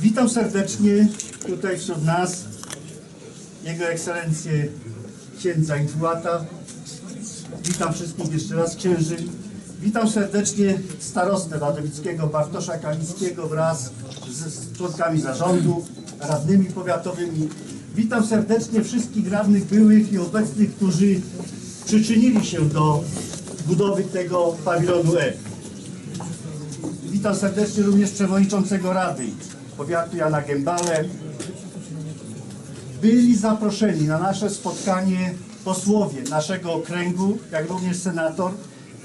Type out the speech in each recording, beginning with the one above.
Witam serdecznie tutaj wśród nas Jego Ekscelencję księdza Infłata. Witam wszystkich jeszcze raz księży. Witam serdecznie starostę Wadowickiego Bartosza Kalickiego wraz z członkami zarządu, radnymi powiatowymi. Witam serdecznie wszystkich radnych byłych i obecnych, którzy przyczynili się do budowy tego pawilonu E. Witam serdecznie również przewodniczącego Rady Powiatu Jana Gębale. Byli zaproszeni na nasze spotkanie posłowie naszego okręgu, jak również senator.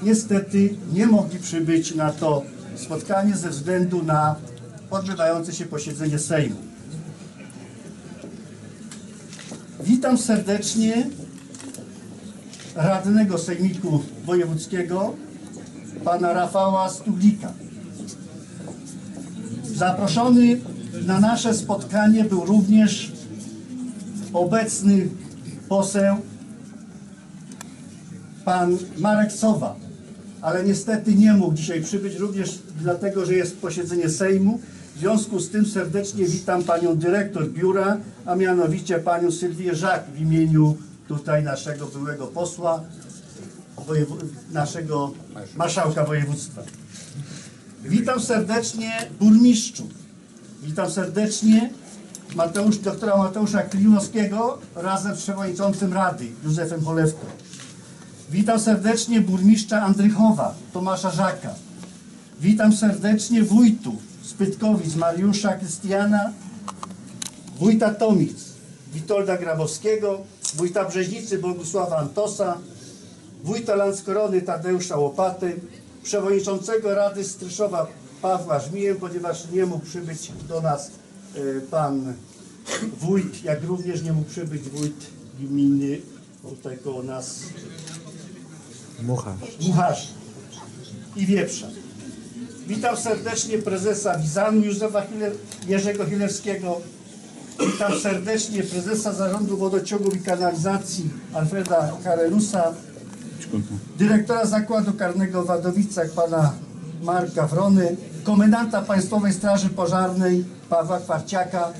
Niestety nie mogli przybyć na to spotkanie ze względu na odbywające się posiedzenie Sejmu. Witam serdecznie radnego Sejmiku Wojewódzkiego, pana Rafała Stuglika. Zaproszony na nasze spotkanie był również obecny poseł pan Marek Sowa, ale niestety nie mógł dzisiaj przybyć również dlatego, że jest posiedzenie Sejmu. W związku z tym serdecznie witam panią dyrektor biura, a mianowicie panią Sylwię Żak w imieniu tutaj naszego byłego posła, naszego marszałka województwa. Witam serdecznie burmistrzu. Witam serdecznie Mateusz, doktora Mateusza Klinowskiego razem z przewodniczącym Rady Józefem Cholewką. Witam serdecznie burmistrza Andrychowa Tomasza Żaka. Witam serdecznie wójtów z Pytkowic Mariusza Krystiana, wójta Tomic Witolda Grabowskiego, wójta Brzeźnicy Bogusława Antosa, wójta Lanskorony Tadeusza Łopaty, przewodniczącego Rady Stryszowa Pawła Żmiję, ponieważ nie mógł przybyć do nas e, pan wójt, jak również nie mógł przybyć wójt gminy tutaj koło nas Mucha. Mucharz i Wieprza. Witam serdecznie prezesa Wizanu Józefa Hiller, Jerzego Hilewskiego. Witam serdecznie prezesa Zarządu Wodociągów i Kanalizacji Alfreda Karelusa. Dyrektora Zakładu Karnego w Wadowicach pana Marka Wrony. Komendanta Państwowej Straży Pożarnej Pawła Kwarciaka.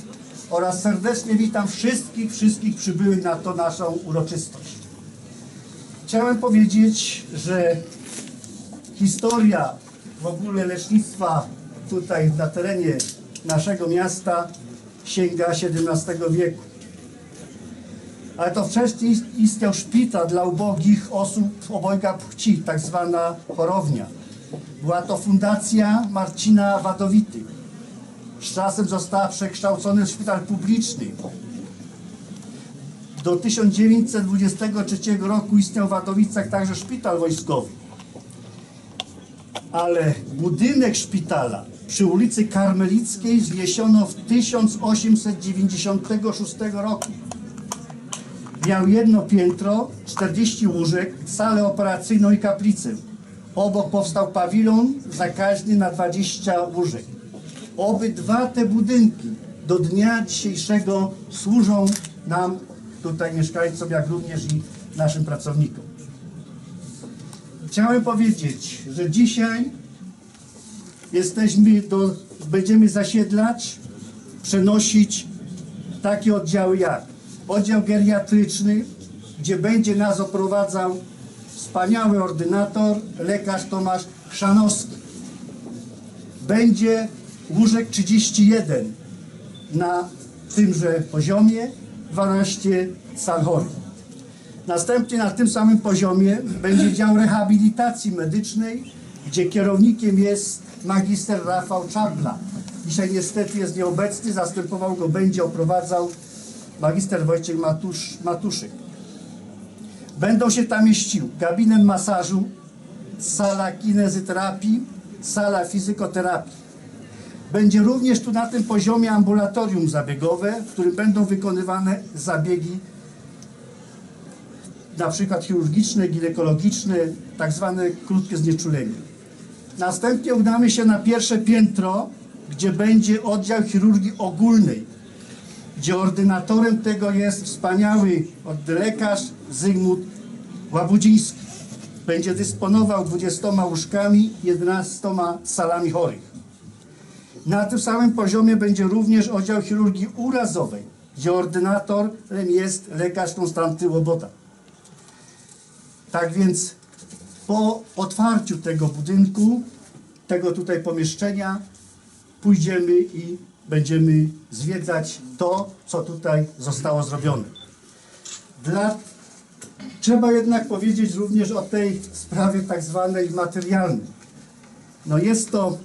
Oraz serdecznie witam wszystkich, wszystkich przybyłych na to naszą uroczystość. Chciałem powiedzieć, że historia w ogóle lecznictwa tutaj na terenie naszego miasta sięga XVII wieku. Ale to wcześniej istniał szpital dla ubogich osób obojga płci, tak zwana chorownia. Była to fundacja Marcina Wadowity. Z czasem została przekształcona w szpital publiczny. Do 1923 roku istniał w Wadowicach także szpital wojskowy. Ale budynek szpitala przy ulicy Karmelickiej zniesiono w 1896 roku. Miał jedno piętro, 40 łóżek, salę operacyjną i kaplicę. Obok powstał pawilon zakaźny na 20 łóżek. Obydwa te budynki do dnia dzisiejszego służą nam, tutaj mieszkańcom, jak również i naszym pracownikom. Chciałem powiedzieć, że dzisiaj jesteśmy do, będziemy zasiedlać, przenosić takie oddziały jak oddział geriatryczny, gdzie będzie nas oprowadzał wspaniały ordynator, lekarz Tomasz Chrzanowski. Będzie łóżek 31 na tymże poziomie, 12 sal chorych. Następnie na tym samym poziomie będzie dział rehabilitacji medycznej, gdzie kierownikiem jest magister Rafał Czabla. Dzisiaj niestety jest nieobecny, zastępował go, będzie oprowadzał magister Wojciech Matusz, Matuszyk. Będą się tam mieścił gabinet masażu, sala kinezyterapii, sala fizykoterapii. Będzie również tu na tym poziomie ambulatorium zabiegowe, w którym będą wykonywane zabiegi na przykład chirurgiczne, ginekologiczne, tak zwane krótkie znieczulenie. Następnie udamy się na pierwsze piętro, gdzie będzie oddział chirurgii ogólnej, gdzie ordynatorem tego jest wspaniały lekarz Zygmunt Łabudziński. Będzie dysponował 20 łóżkami, 11 salami chorych. Na tym samym poziomie będzie również oddział chirurgii urazowej, gdzie ordynatorem jest lekarz Konstanty Łobota. Tak więc po otwarciu tego budynku, tego tutaj pomieszczenia, pójdziemy i będziemy zwiedzać to, co tutaj zostało zrobione. Dla... Trzeba jednak powiedzieć również o tej sprawie tak zwanej materialnej. No jest to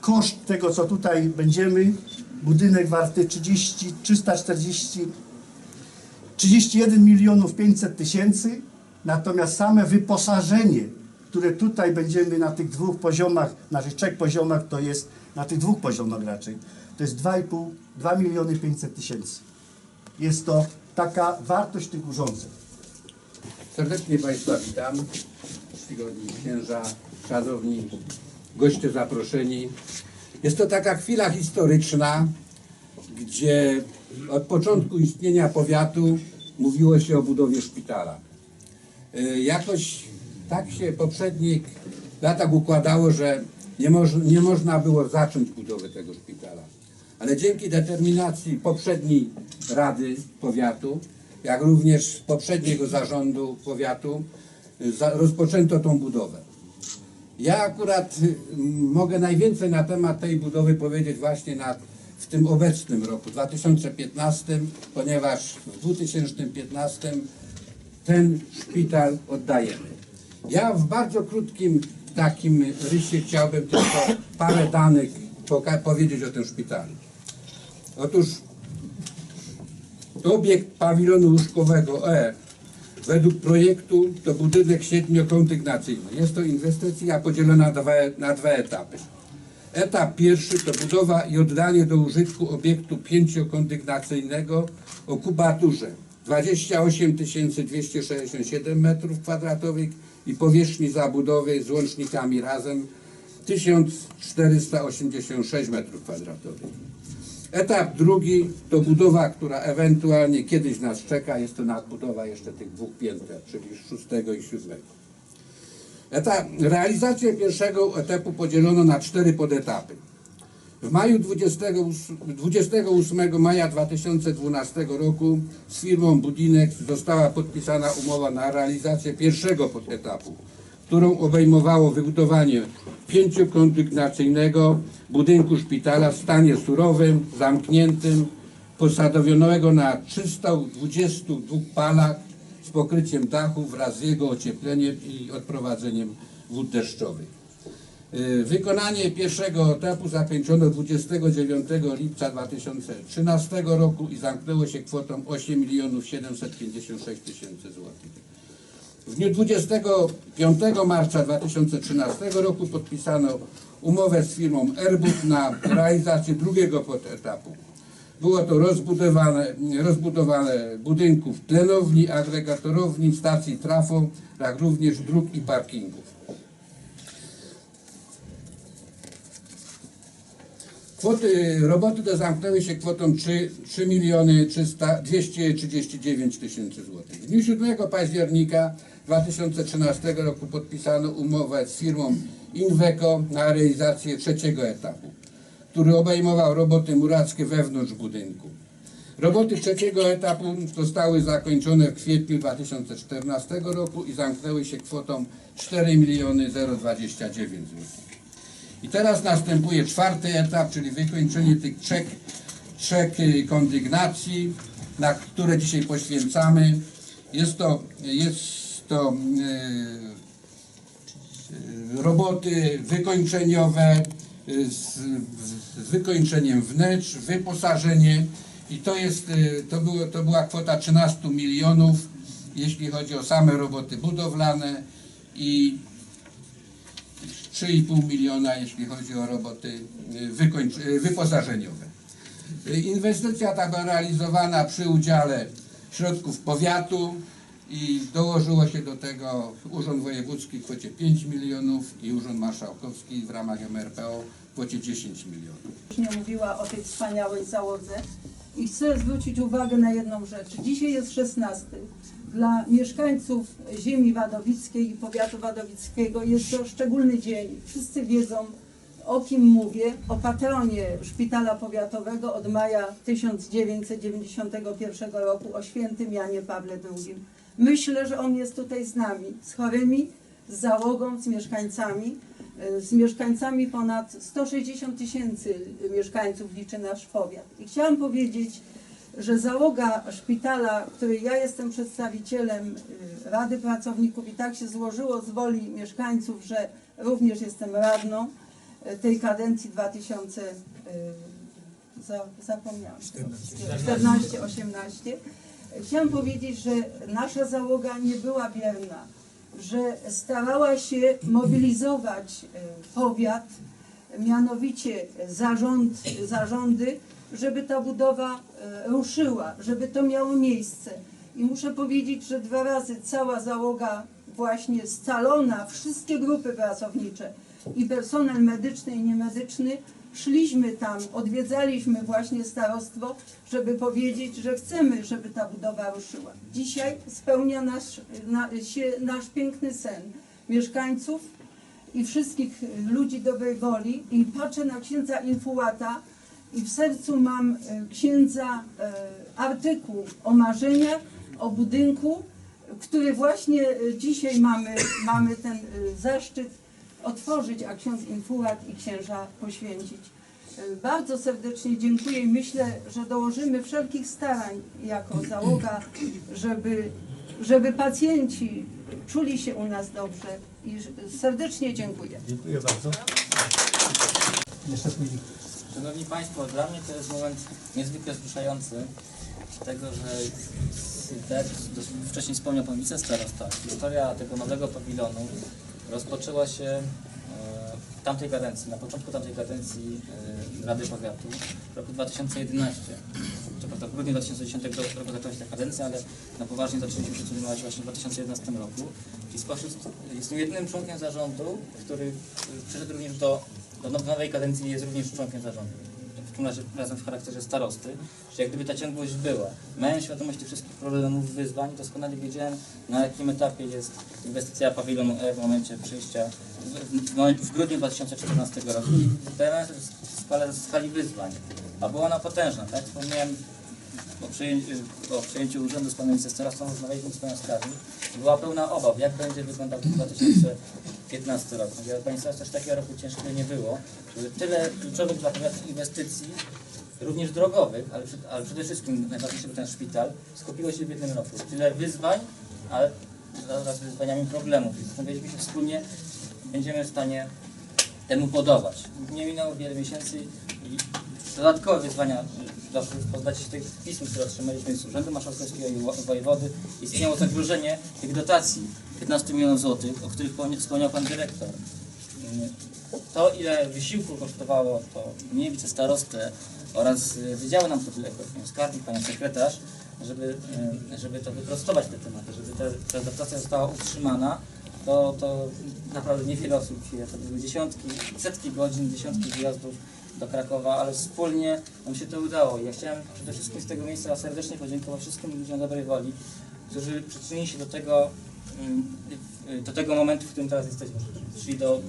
koszt tego, co tutaj będziemy, budynek warty 30, 340, 31 milionów 500 tysięcy, natomiast same wyposażenie, które tutaj będziemy na tych dwóch poziomach, na tych trzech poziomach, to jest, na tych dwóch poziomach raczej, to jest 2,5, 2 miliony 500 tysięcy. Jest to taka wartość tych urządzeń. Serdecznie Państwa witam. Czcigodni księża, szanowni goście zaproszeni. Jest to taka chwila historyczna, gdzie od początku istnienia powiatu mówiło się o budowie szpitala. Y, Jakoś tak się w poprzednich latach układało, że nie, moż, nie można było zacząć budowy tego szpitala. Ale dzięki determinacji poprzedniej Rady Powiatu, jak również poprzedniego zarządu powiatu, rozpoczęto tą budowę. Ja akurat y, m, mogę najwięcej na temat tej budowy powiedzieć właśnie na, w tym obecnym roku, 2015, ponieważ w 2015 ten szpital oddajemy. Ja w bardzo krótkim takim rysie chciałbym tylko parę danych powiedzieć o tym szpitalu. Otóż obiekt pawilonu łóżkowego E według projektu to budynek siedmiokondygnacyjny. Jest to inwestycja podzielona na dwa, etapy. Etap pierwszy to budowa i oddanie do użytku obiektu pięciokondygnacyjnego o kubaturze 28 267 m2 i powierzchni zabudowy z łącznikami razem 1486 m2. Etap drugi to budowa, która ewentualnie kiedyś nas czeka. Jest to nadbudowa jeszcze tych dwóch pięter, czyli szóstego i siódmego. Etap, realizację pierwszego etapu podzielono na cztery podetapy. W maju 28, 28 maja 2012 roku z firmą Budinek została podpisana umowa na realizację pierwszego podetapu, którą obejmowało wybudowanie pięciokondygnacyjnego budynku szpitala w stanie surowym, zamkniętym, posadowionego na 322 palach z pokryciem dachu wraz z jego ociepleniem i odprowadzeniem wód deszczowych. Y, Wykonanie pierwszego etapu zakończono 29 lipca 2013 roku i zamknęło się kwotą 8 milionów 756 tysięcy złotych. W dniu 25 marca 2013 roku podpisano umowę z firmą Airbus na realizację drugiego podetapu. Było to rozbudowane, rozbudowane budynków tlenowni, agregatorowni, stacji trafo, jak również dróg i parkingów. Kwoty, roboty te zamknęły się kwotą 3, 3 miliony 300, 239 tysięcy złotych. W dniu 7 października 2013 roku podpisano umowę z firmą Inweco na realizację trzeciego etapu, który obejmował roboty murackie wewnątrz budynku. Roboty trzeciego etapu zostały zakończone w kwietniu 2014 roku i zamknęły się kwotą 4 miliony 029 złotych. I teraz następuje czwarty etap, czyli wykończenie tych trzech, trzech y, kondygnacji, na które dzisiaj poświęcamy. Jest to, jest to y, y, roboty wykończeniowe z, z wykończeniem wnętrz, wyposażenie i to jest, to, było, to była kwota 13 milionów, jeśli chodzi o same roboty budowlane i 3,5 miliona, jeśli chodzi o roboty y, y, wyposażeniowe. Y, Inwestycja ta była realizowana przy udziale środków powiatu i dołożyło się do tego Urząd Wojewódzki w kwocie 5 milionów i Urząd Marszałkowski w ramach MRPO w kwocie 10 milionów. nie mówiła o tej wspaniałej załodze. I chcę zwrócić uwagę na jedną rzecz. Dzisiaj jest 16. Dla mieszkańców ziemi wadowickiej i powiatu wadowickiego jest to szczególny dzień. Wszyscy wiedzą, O kim mówię? O patronie szpitala powiatowego od maja 1991 roku, o świętym Janie Pawle II. Myślę, że on jest tutaj z nami, z chorymi, z załogą, z mieszkańcami. Y, Z mieszkańcami ponad 160 tysięcy mieszkańców liczy nasz powiat. I chciałam powiedzieć, że załoga szpitala, której ja jestem przedstawicielem y, Rady Pracowników i tak się złożyło z woli mieszkańców, że również jestem radną y, tej kadencji 2000, y, za, zapomniałam, 14-18. Chciałam powiedzieć, że nasza załoga nie była bierna, że starała się mobilizować y, powiat, mianowicie zarząd, zarządy, żeby ta budowa e, ruszyła, żeby to miało miejsce. I muszę powiedzieć, że dwa razy cała załoga właśnie scalona, wszystkie grupy pracownicze i personel medyczny i niemedyczny, szliśmy tam, odwiedzaliśmy właśnie starostwo, żeby powiedzieć, że chcemy, żeby ta budowa ruszyła. Dzisiaj spełnia nasz, na, się nasz piękny sen mieszkańców, i wszystkich ludzi dobrej woli i patrzę na księdza Infułata i w sercu mam e, księdza e, artykuł o marzeniach, o budynku, który właśnie e, dzisiaj mamy, mamy ten zaszczyt otworzyć, a ksiądz Infułat i księża poświęcić. E, Bardzo serdecznie dziękuję i myślę, że dołożymy wszelkich starań jako załoga, żeby, żeby pacjenci czuli się u nas dobrze i serdecznie dziękuję. Dziękuję bardzo. Szanowni Państwo, dla mnie to jest moment niezwykle wzruszający, tego, że tak wcześniej wspomniał Pan Wicestarosta, historia tego nowego pawilonu rozpoczęła się e, w tamtej kadencji, na początku tamtej kadencji e, Rady Powiatu w roku 2011. Co prawda w grudniu 2010 roku zaczęła się ta kadencja, ale na poważnie zaczęliśmy się zajmować właśnie w 2011 roku. I spośród, jestem jedynym członkiem zarządu, który e, przyszedł również do, do nowej kadencji i jest również członkiem zarządu tym razem w charakterze starosty, że jak gdyby ta ciągłość była. Miałem świadomość tych wszystkich problemów, wyzwań i doskonale wiedziałem, na jakim etapie jest inwestycja pawilonu E w momencie przyjścia, w, w, w grudniu 2014 roku. Teraz skala, skali wyzwań, a była ona potężna, tak? Wspomniałem po przejęciu, urzędu z panem starostą rozmawialiśmy z panią skarbnik. Była pełna obaw, jak będzie wyglądał 2015 rok. Mówię, Pani starosta, też takiego roku ciężkiego nie było, tyle kluczowych dla powiatu inwestycji, również drogowych, ale, przed- ale przede wszystkim najważniejszy był ten szpital, skupiło się w jednym roku. Tyle wyzwań, ale wraz z wyzwaniami problemów. I zastanawialiśmy się wspólnie, będziemy w stanie temu podobać. Nie minęło wiele miesięcy i dodatkowe wyzwania w postaci tych pism, które otrzymaliśmy z Urzędu Marszałkowskiego i wo- wojewody. Istniało zagrożenie tych dotacji 15 milionów złotych, o których wspomnia- wspomniał Pan Dyrektor. To, ile wysiłku kosztowało to mnie, wicestarostę oraz y, wydziały nam podległe, panią skarbnik, panią sekretarz, żeby, y, żeby to wyprostować te tematy, żeby ta, ta dotacja została utrzymana, to, to naprawdę niewiele osób to były dziesiątki, setki godzin, dziesiątki wyjazdów do Krakowa, ale wspólnie nam się to udało. Ja chciałem przede wszystkim z tego miejsca serdecznie podziękować wszystkim ludziom dobrej woli, którzy przyczynili się do tego, mm, do tego momentu, w którym teraz jesteśmy, czyli do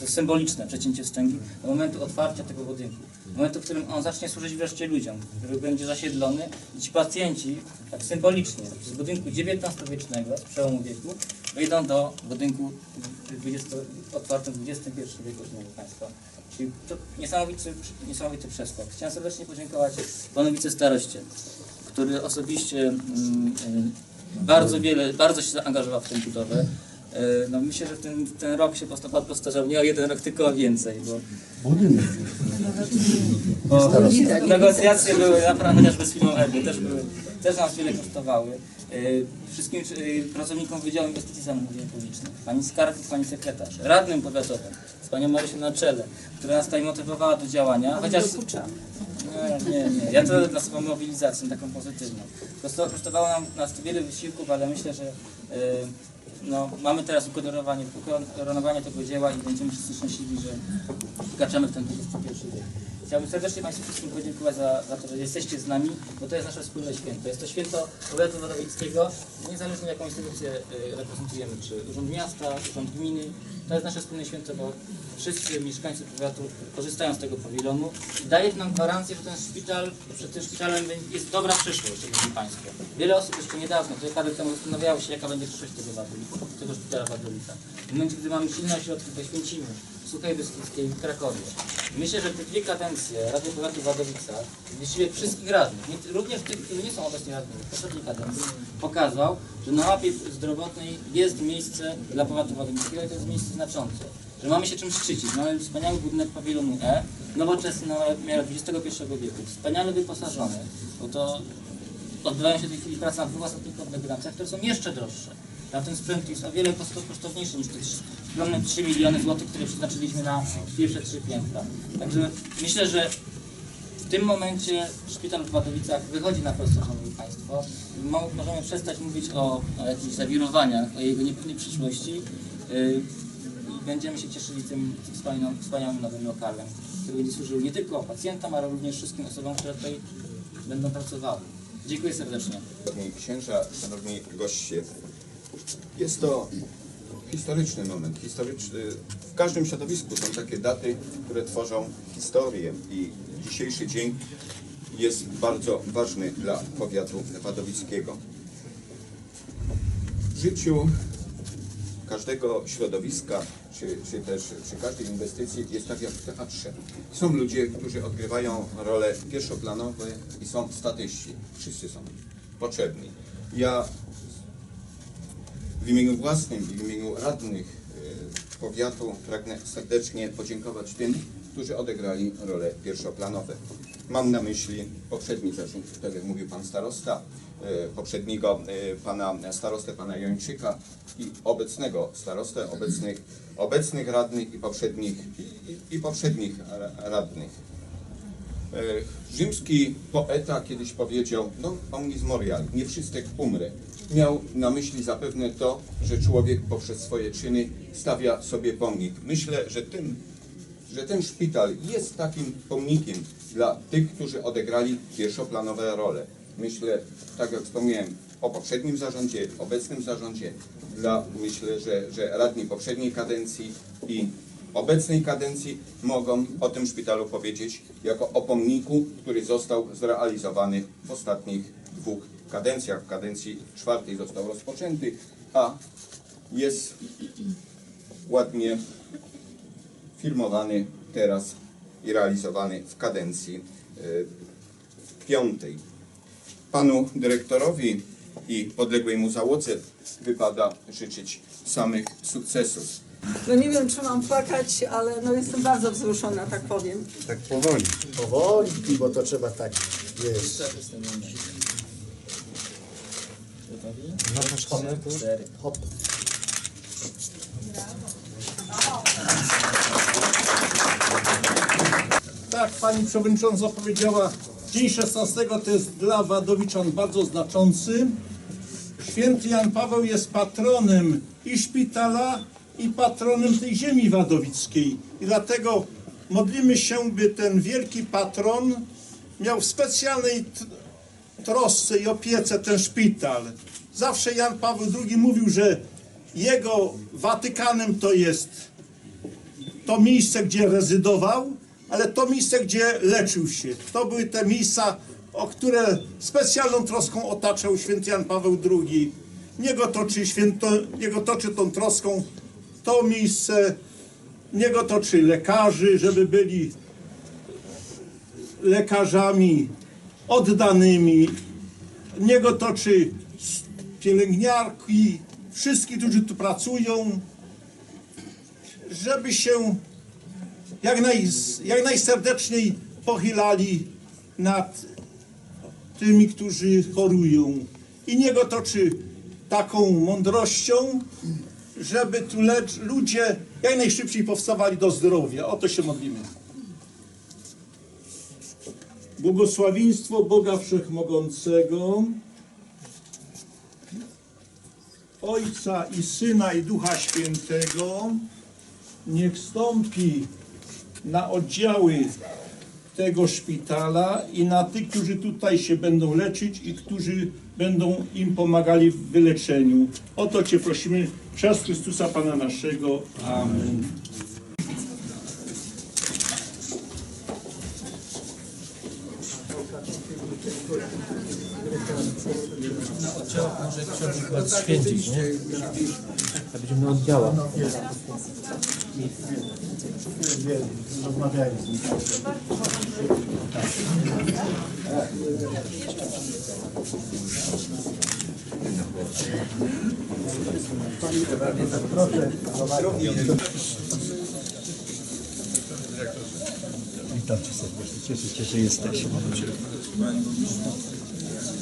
jest symboliczne przecięcie wstęgi, do momentu otwarcia tego budynku. Momentu, w którym on zacznie służyć wreszcie ludziom, który będzie zasiedlony i ci pacjenci, tak symbolicznie, z budynku XIX-wiecznego, z przełomu wieku, wyjdą do budynku 20, otwartym w XXI wieku, szanowni Państwo. Czyli to niesamowity, niesamowity przeskok. Chciałem serdecznie podziękować panu wicestaroście, który osobiście mm, y, bardzo wiele, bardzo się zaangażował w tę budowę. Y, No myślę, że ten, ten rok się posta- postarzał nie o jeden rok, tylko o więcej, bo, bo negocjacje były naprawdę chociażby z firmą Erby, też były, też nas wiele kosztowały. Y, Wszystkim y, pracownikom Wydziału Inwestycji Zamówień Publicznych, pani skarbnik, pani sekretarz, radnym powiatowym, z panią Marysią na czele, która nas tutaj motywowała do działania, chociaż... Nie, nie, nie. Ja to dla swoją mobilizację taką pozytywną. Koszto- Kosztowało nam, nas to wiele wysiłków, ale myślę, że y, no, mamy teraz ukoronowanie, ukoronowanie tego dzieła i będziemy wszyscy szczęśliwi, że wkraczamy w ten XXI wiek. Chciałbym serdecznie Państwu wszystkim podziękować za, za to, że jesteście z nami, bo to jest nasze wspólne święto. Jest to święto powiatu wadowickiego, niezależnie jaką instytucję y, reprezentujemy, czy Urząd Miasta, Urząd Gminy. To jest nasze wspólne święto, bo wszyscy mieszkańcy powiatu korzystają z tego pawilonu i daje nam gwarancję, że ten szpital, przed tym szpitalem jest dobra przyszłość, Szanowni Państwo. Wiele osób jeszcze niedawno, lat temu zastanawiało się, jaka będzie przyszłość tego, tego szpitala Wadowica. W momencie, gdy mamy silne ośrodki we Święcimiu, w Suchej Beskidzkiej i w Krakowie. Myślę, że te dwie kadencje Rady Powiatu Wadowica, właściwie wszystkich radnych, nie, również tych, którzy nie są obecnie radnymi, w poprzedniej kadencji, pokazał, że na mapie zdrowotnej jest miejsce dla powiatu wadowickiego i to jest miejsce znaczące. Że mamy się czym szczycić. Mamy wspaniały budynek pawilonu E, nowoczesny na miarę XXI wieku, wspaniale wyposażony, bo to odbywają się w tej chwili prace na dwóch ostatnich które są jeszcze droższe. Na ten sprzęt jest o wiele koszto- kosztowniejszy niż te skromne 3 miliony złotych, które przeznaczyliśmy na pierwsze trzy piętra. Także myślę, że w tym momencie szpital w Wadowicach wychodzi na prostą, Szanowni Państwo. Mo- Możemy przestać mówić o, o jakichś zawirowaniach, o jego niepewnej przyszłości i będziemy się cieszyli tym wspaniałym, wspaniałym nowym lokalem, który będzie służył nie tylko pacjentom, ale również wszystkim osobom, które tutaj będą pracowały. Dziękuję serdecznie. Szanowni księża, szanowni goście, jest to historyczny moment. Historyczny. W każdym środowisku są takie daty, które tworzą historię i dzisiejszy dzień jest bardzo ważny dla powiatu wadowickiego. W życiu każdego środowiska, czy, czy też przy każdej inwestycji jest tak jak w teatrze. Są ludzie, którzy odgrywają role pierwszoplanowe i są statyści. Wszyscy są potrzebni. Ja w imieniu własnym w imieniu radnych e, powiatu pragnę serdecznie podziękować tym, którzy odegrali role pierwszoplanowe. Mam na myśli poprzedni zarząd, tak jak mówił pan starosta, e, poprzedniego e, pana starostę, pana Jończyka i obecnego starostę, obecnych, obecnych radnych i poprzednich, i, i, poprzednich ra- radnych. Rzymski poeta kiedyś powiedział, no omnis morial, nie wszystek umrę. Miał na myśli zapewne to, że człowiek poprzez swoje czyny stawia sobie pomnik. Myślę, że tym, że ten szpital jest takim pomnikiem dla tych, którzy odegrali pierwszoplanowe role. Myślę, tak jak wspomniałem, o poprzednim zarządzie, obecnym zarządzie, dla, myślę, że, że radni poprzedniej kadencji i obecnej kadencji mogą o tym szpitalu powiedzieć jako o pomniku, który został zrealizowany w ostatnich dwóch kadencjach. W kadencji czwartej został rozpoczęty, a jest ładnie filmowany teraz i realizowany w kadencji y, piątej. Panu dyrektorowi i podległej mu załodze wypada życzyć samych sukcesów. No nie wiem, czy mam płakać, ale no jestem bardzo wzruszona, tak powiem. Tak powoli. Powoli, bo to trzeba tak, wiesz, Gotowi? No to szkoda. Hop. Tak, pani przewodnicząca powiedziała, dzień 16 to jest dla Wadowiczan bardzo znaczący. Święty Jan Paweł jest patronem i szpitala, i patronem tej ziemi wadowickiej. I dlatego modlimy się, by ten wielki patron miał w specjalnej trosce i opiece ten szpital. Zawsze Jan Paweł II mówił, że jego Watykanem to jest to miejsce, gdzie rezydował, ale to miejsce, gdzie leczył się. To były te miejsca, o które specjalną troską otaczał święty Jan Paweł II. Niego toczy, święto, niego toczy tą troską to miejsce, niego toczy lekarzy, żeby byli lekarzami oddanymi. Niego toczy pielęgniarki, wszystkich, którzy tu pracują, żeby się jak, naj, jak najserdeczniej pochylali nad tymi, którzy chorują. I niego toczy taką mądrością, żeby tu lecz, ludzie jak najszybciej powstawali do zdrowia. O to się modlimy. Błogosławieństwo Boga Wszechmogącego, Ojca i Syna i Ducha Świętego, niech stąpi na oddziały tego szpitala i na tych, którzy tutaj się będą leczyć i którzy będą im pomagali w wyleczeniu. O to Cię prosimy przez Chrystusa Pana naszego. Amen. Może trzeba chyba święcić, nie? A będziemy na oddziałach. Rozmawiali z nim. Witam Cię serdecznie, cieszę się, że jesteś.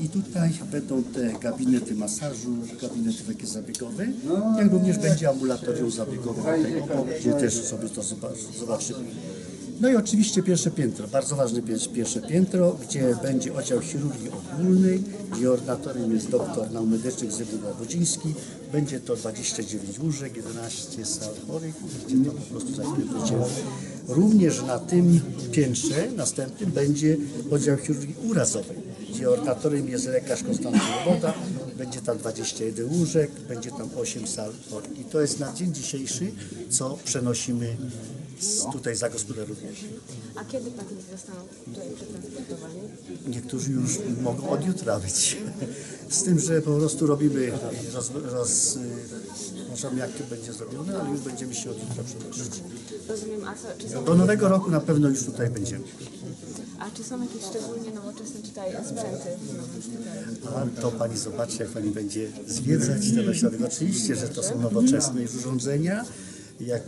I tutaj będą te gabinety masażu, gabinety takie zabiegowe, jak również będzie ambulatorium zabiegowe gdzie też sobie to zobac- zobaczymy. No i oczywiście pierwsze piętro, bardzo ważne pier- pierwsze piętro, gdzie będzie oddział chirurgii ogólnej, gdzie ordynatorem jest doktor nauk medycznych Zygmunt Łabodziński. Będzie to 29 łóżek, 11 sal chorych, gdzie to po prostu będziemy. Również na tym piętrze następnym będzie oddział chirurgii urazowej, gdzie ordynatorem jest lekarz Konstanty Woboda. Będzie tam 21 łóżek, będzie tam 8 sal. I to jest na dzień dzisiejszy, co przenosimy z, tutaj zagospodarowujemy. A kiedy pacjenci zostaną tutaj przetransportowani? Niektórzy już mogą od jutra być. Z tym, że po prostu robimy, roz, roz, uważam jak to będzie zrobione, ale już będziemy się od jutra przenosić. Rozumiem, a co, czy, są, Do nowego roku na pewno już tutaj będziemy. A czy są jakieś szczególnie nowoczesne tutaj sprzęty? A to pani zobaczy, jak pani będzie zwiedzać ten ośrodek. Oczywiście, że to są nowoczesne urządzenia. Jak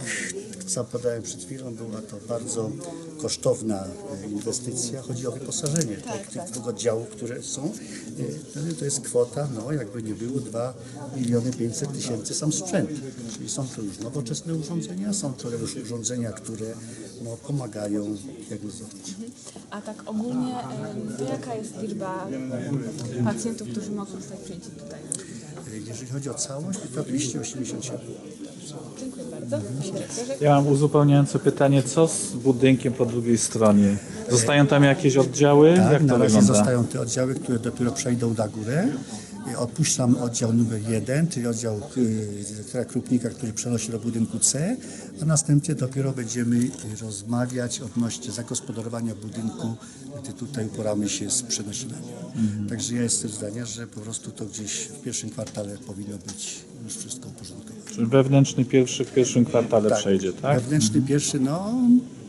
sam podałem przed chwilą, była to bardzo kosztowna e, inwestycja. Chodzi o wyposażenie tak, tych dwóch oddziałów, które są. E, To jest kwota, no jakby nie było, 2 miliony 500 tysięcy sam sprzęt. Czyli są to już nowoczesne urządzenia, są to już urządzenia, które no, pomagają diagnozować. A tak ogólnie, jaka jest liczba pacjentów, którzy mogą zostać przyjęci tutaj? Jeżeli chodzi o całość, to 287. Dziękuję bardzo. Ja mam uzupełniające pytanie, co z budynkiem po drugiej stronie? Zostają tam jakieś oddziały? Tak, Jak na to razie wygląda? zostają te oddziały, które dopiero przejdą na górę. Odpuszczam oddział numer jeden, czyli oddział dyrektora Krupnika, który przenosi do budynku C, a następnie dopiero będziemy rozmawiać odnośnie zagospodarowania budynku, gdy tutaj uporamy się z przenosinami. Także ja jestem zdania, że po prostu to gdzieś w pierwszym kwartale powinno być już wszystko uporządkowane. Czyli wewnętrzny pierwszy w pierwszym kwartale przejdzie, tak? Wewnętrzny pierwszy, no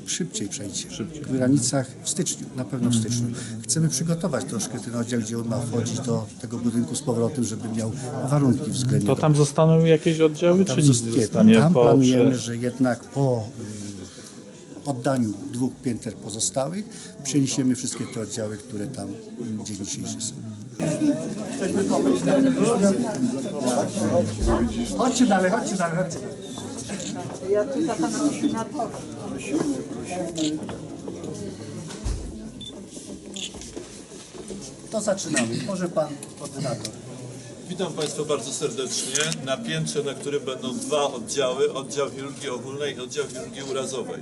szybciej przejdzie. W granicach w styczniu, na pewno w styczniu. Chcemy przygotować troszkę ten oddział, gdzie on ma wchodzić do tego budynku z powrotem, żeby miał warunki względnie. To tam zostaną jakieś oddziały, tam czy nic zost- nie zostanie tam po planujemy, że jednak po y, oddaniu dwóch pięter pozostałych przeniesiemy wszystkie te oddziały, które tam y, dzień dzisiejszy są. Chodźcie dalej, chodźcie dalej, chodźcie. Ja tu za pana ordynatora. To zaczynamy. Może pan ordynator. Witam Państwa bardzo serdecznie na piętrze, na którym będą dwa oddziały, oddział chirurgii ogólnej i oddział chirurgii urazowej.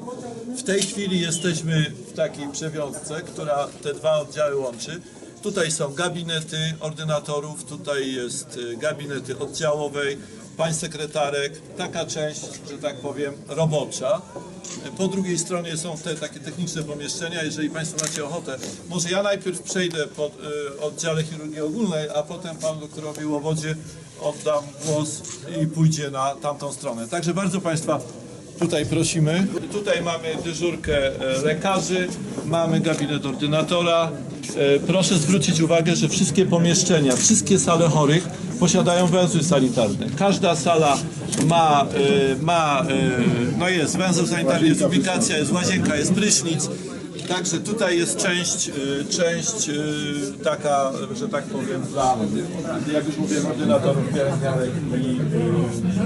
W tej chwili jesteśmy w takiej przewiązce, która te dwa oddziały łączy. Tutaj są gabinety ordynatorów, tutaj jest y, gabinety oddziałowej, pań sekretarek, taka część, że tak powiem, robocza. Po drugiej stronie są te takie techniczne pomieszczenia. Jeżeli Państwo macie ochotę, może ja najpierw przejdę po y, oddziale chirurgii ogólnej, a potem Panu doktorowi Łowodzie oddam głos i pójdzie na tamtą stronę. Także bardzo Państwa tutaj prosimy. Tutaj mamy dyżurkę e, lekarzy, mamy gabinet ordynatora. E, Proszę zwrócić uwagę, że wszystkie pomieszczenia, wszystkie sale chorych posiadają węzły sanitarne. Każda sala ma, e, ma e, no jest węzeł sanitarny, jest ubikacja, jest łazienka, jest prysznic. Także tutaj jest część, część taka, że tak powiem, dla, jak już mówiłem, ordynatorów, pielęgniarek i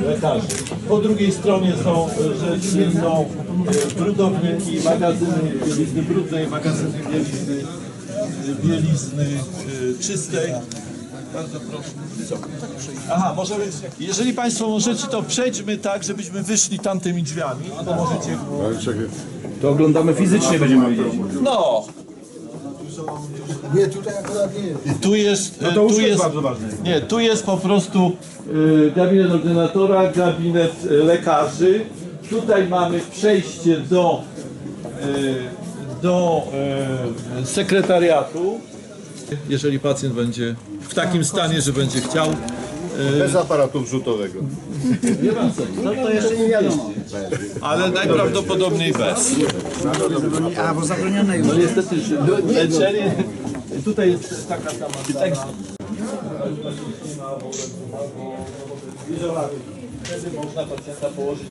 lekarzy. Po drugiej stronie są rzecz e, brudowniki, magazyny bielizny brudnej, magazyny bielizny, bielizny e, czystej. Bardzo proszę. Aha, możemy, jeżeli Państwo możecie, to przejdźmy tak, żebyśmy wyszli tamtymi drzwiami. To możecie. To oglądamy fizycznie, będziemy widzieć. No. Nie, tutaj akurat nie jest. Tu jest, No e, to tu jest jest, bardzo ważne. nie, tu jest po prostu e, gabinet ordynatora, gabinet lekarzy. Tutaj mamy przejście do, e, do e, sekretariatu. Jeżeli pacjent będzie w takim stanie, że będzie chciał. Bez aparatu wrzutowego. Nie ma co, no to jeszcze nie wiadomo. Ale najprawdopodobniej bez. A, bo zabronione już. No niestety, leczenie, tutaj jest taka sama. Izolacja. Wtedy można pacjenta położyć